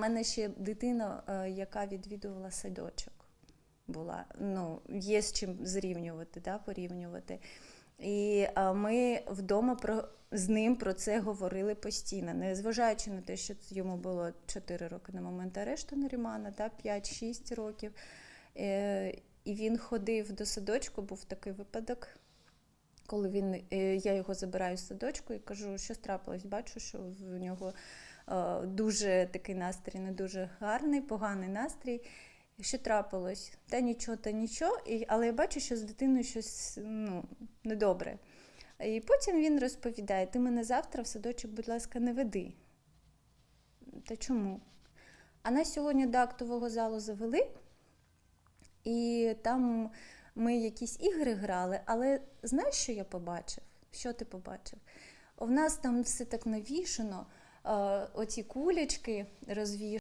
У мене ще дитина, е, яка відвідувала садочок, була. Ну, є з чим зрівнювати, да, порівнювати. І е, ми вдома про, з ним про це говорили постійно, незважаючи на те, що йому було 4 роки на момент арешту Нарімана, да, 5-6 років. Е, і він ходив до садочку, був такий випадок, коли він, я його забираю з садочку і кажу, що трапилось. Бачу, що в нього дуже такий настрій, не дуже гарний, поганий настрій. Що трапилось? Та нічого, та нічого. І, але я бачу, що з дитиною щось ну, недобре. І потім він розповідає: ти мене завтра в садочок, будь ласка, не веди. Та чому? А нас сьогодні до актового залу завели, і там ми якісь ігри грали, але знаєш, що я побачив? Що ти побачив? У нас там все так навішано, е, оці кулечки розвішені.